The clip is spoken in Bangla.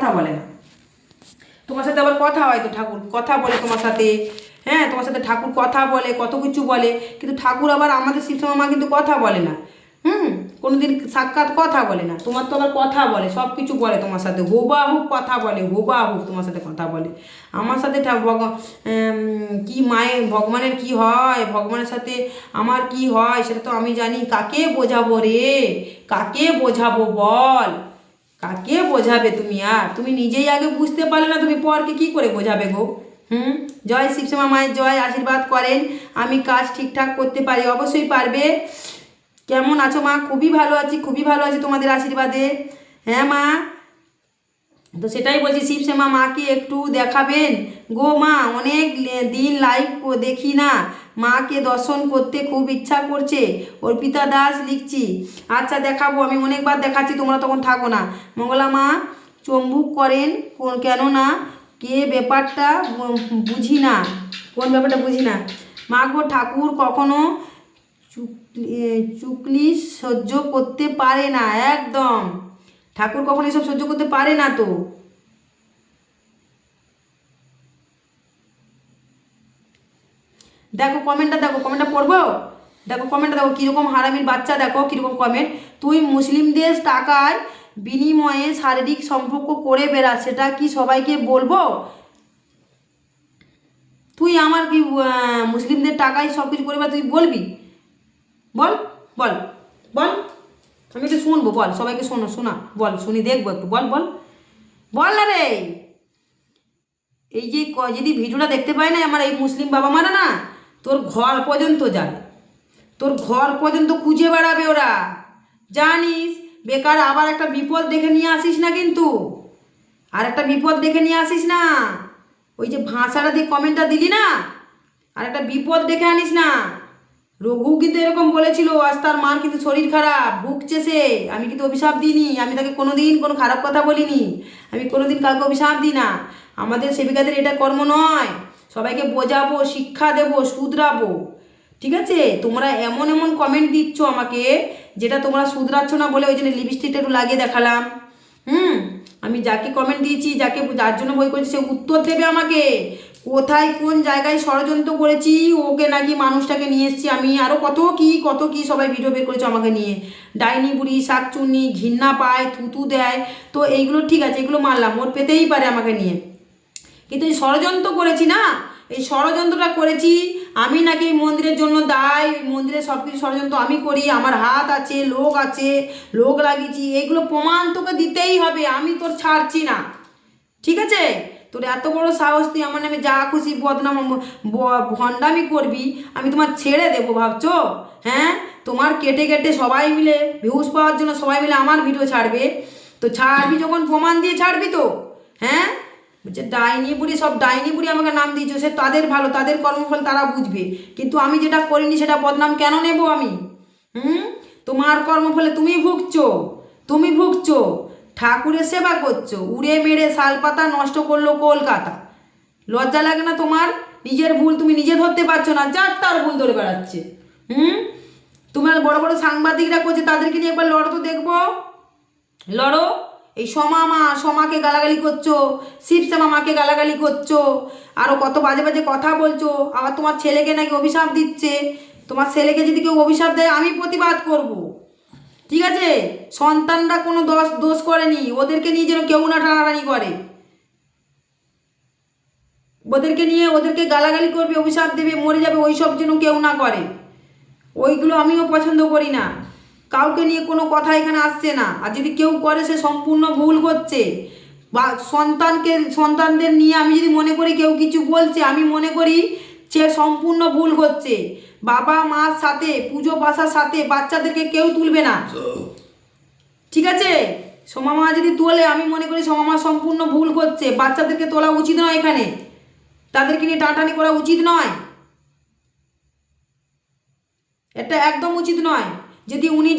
কথা বলে না। তোমার সাথে আবার কথা হয় তো ঠাকুর, কথা বলে তোমার সাথে। হ্যাঁ তোমার সাথে ঠাকুর কথা বলে, কত কিছু বলে, কিন্তু ঠাকুর আবার আমাদের শিবসমা মা কিন্তু কথা বলে না। হুম, কোনোদিন সাক্ষাৎ কথা বলে না। তোমার তো আবার কথা বলে সব কিছু বলে তোমার সাথে। হুবাহু কথা বলে হুবাহু তোমার সাথে কথা বলে। আমার সাথে ভগ কি মায়ের ভগবানের কি হয়? ভগবানের সাথে আমার কি হয়? সেটা তো আমি জানি। কাকে বোঝাবো রে? কাকে বোঝাবো বল? কাকে বোঝাবে তুমি আর? তুমি নিজেই আগে বুঝতে পারলে না, তুমি পরকে কি করে বোঝাবে গো? হুম? জয় শিবশ্যামা মায়ের জয়, আশীর্বাদ করেন। আমি কাজ ঠিকঠাক করতে পারি, অবশ্যই পারবে। কেমন আছো মা? খুবই ভালো আছি, খুবই ভালো আছি তোমাদের আশীর্বাদে। হ্যাঁ মা? তো সেটাই বলছি শিবশ্যামা মাকে একটু দেখাবেন। গো মা, অনেক দিন লাইভ দেখি না। মাকে দর্শন করতে খুব ইচ্ছা করছে। অর্পিতা দাস লিখছি আচ্ছা দেখাবো, আমি অনেকবার দেখাচ্ছি, তোমরা তখন থাকো না। মঙ্গলা মা, চম্বুক করেন, কোন- কেন না, কে ব্যাপারটা বুঝি না। কোন ব্যাপারটা বুঝি না? মা গো, ঠাকুর কখনো চুকলি সহ্য করতে পারে না, একদম। ঠাকুর কখনো এসব সহ্য করতে পারে না তো? দেখো কমেন্টটা দেখো কমেন্টটা পড়ব? দেখো কমেন্টটা দেখো, কীরকম হারামির বাচ্চা দেখো, কীরকম কমেন্ট তুই মুসলিমদের টাকায় বিনিময়ে শারীরিক সম্পর্ক করে বেড়া, সেটা কি সবাইকে বলব? তুই আমার কি মুসলিমদের টাকায় সব কিছু করে তুই বলবি? বল বল বল। আমি একটু শুনব, বল, সবাইকে শোনো, শোনা, বল, শুনি, দেখব একটু, বল বল। বল না রে! এই যে যদি ভিডিওটা দেখতে পায় না আমার এই মুসলিম বাবা মারা না তোর ঘর পর্যন্ত যাবে। তোর ঘর পর্যন্ত খুঁজে বেড়াবে ওরা। জানিস, বেকার আবার একটা বিপদ দেখে নিয়ে আসিস না কিন্তু। আর একটা বিপদ দেখে নিয়ে আসিস না। ওই যে ভাষাটা দিয়ে কমেন্টটা দিলি না? আর একটা বিপদ দেখে আনিস না? রঘু কিন্তু এরকম বলেছিল, আজ তার মার কিন্তু শরীর খারাপ, ভুগছে সে। আমি কিন্তু অভিশাপ দিইনি। আমি তাকে কোনোদিন কোনো খারাপ কথা বলিনি। আমি কোনোদিন কাউকে অভিশাপ দিই না। আমাদের সেবিকাদের এটা কর্ম নয়। সবাইকে বোঝাবো, শিক্ষা দেবো, শুধরাবো। ঠিক আছে? তোমরা এমন এমন কমেন্ট দিচ্ছ আমাকে যেটা তোমরা শুধরাচ্ছ না বলে ওই জন্য লিপস্টিকটা একটু লাগিয়ে দেখালাম। হুম? আমি যাকে কমেন্ট দিয়েছি, যাকে যার জন্য বই করেছি, সে উত্তর দেবে আমাকে। কোথায়, কোন জায়গায় ষড়যন্ত্র করেছি, ওকে নাকি মানুষটাকে নিয়ে এসেছি আমি? আরও কত কি কত কি সবাই ভিডিও বের করেছে আমাকে নিয়ে। ডাইনি বুড়ি, শাকচুন্নি, ঘৃণা পায়, থুতু দেয়। তো এইগুলো ঠিক আছে, এগুলো মানলাম ওর পেতেই পারে আমাকে নিয়ে। কিন্তু এই ষড়যন্ত্র করেছি না? এই ষড়যন্ত্রটা করেছি, আমি নাকি এই মন্দিরের জন্য দায় মন্দিরের সব কিছু ষড়যন্ত্র আমি করি, আমার হাত আছে, লোক আছে, লোক লাগিয়েছি, এগুলো প্রমাণ তোকে দিতেই হবে, আমি তোর ছাড়ছি না। ঠিক আছে? তোর এত বড় সাহস, তুই আমার নামে যা খুশি বদনাম ভণ্ডামি করবি, আমি তোমার ছেড়ে দেবো, ভাবছ? হ্যাঁ? তোমার কেটে কেটে সবাই মিলে ভিউজ পাওয়ার জন্য সবাই মিলে আমার ভিডিও ছাড়বে। তো ছাড়বি যখন, প্রমাণ দিয়ে ছাড়বি তো? হ্যাঁ? বলছে ডাইনি বুড়ি, সব ডাইনি বুড়ি আমাকে নাম দিয়েছে, সে তাদের ভালো, তাদের কর্মফল তারা বুঝবে। কিন্তু আমি যেটা করিনি, সেটা বদনাম কেন নেব আমি? হুম? তোমার কর্মফলে তুমি ভুগছো তুমি ভুগছো, ঠাকুরের সেবা করছ, উড়ে মেরে শালপাতা নষ্ট করল কলকাতা। লজ্জা লাগে না তোমার? নিজের ভুল তুমি নিজে ধরতে পারছ না, যার তার ভুল ধরে বেড়াচ্ছে। হুম? তোমার বড় বড় সাংবাদিকরা করছে, তাদেরকে নিয়ে একবার লড়ো তো দেখব। লড়ো। এই সমা মা, সমাকে গালাগালি করছ শিবশ্যামা মাকে গালাগালি করছ আরও কত বাজে বাজে কথা বলছো, আবার তোমার ছেলেকে নাকি অভিশাপ দিচ্ছে, তোমার ছেলেকে যদি কেউ অভিশাপ দেয়, আমি প্রতিবাদ করব। ঠিক আছে? সন্তানরা কোনো দোষ দোষ করেনি, ওদেরকে নিয়ে যেন কেউ না টানাটানি করে। ওদেরকে নিয়ে ওদেরকে গালাগালি করবে, অভিশাপ দেবে, মরে যাবে, ওইসব যেন কেউ না করে। ওইগুলো আমিও পছন্দ করি না। কাউকে নিয়ে কোনো কথা এখানে আসছে না। আর যদি কেউ করে সে সম্পূর্ণ ভুল করছে। বা সন্তানকে সন্তানদের নিয়ে আমি যদি মনে করি কেউ কিছু বলছে আমি মনে করি সে সম্পূর্ণ ভুল করছে। বাবা মার সাথে পুজো পাশার সাথে বাচ্চাদেরকে কেউ তুলবে না। ঠিক আছে? সোমা মা যদি তোলে আমি মনে করি সোমা মা সম্পূর্ণ ভুল করছে। বাচ্চাদেরকে তোলা উচিত নয় এখানে। তাদেরকে নিয়ে টাটানি করা উচিত নয়। এটা একদম উচিত নয়। যদি উনি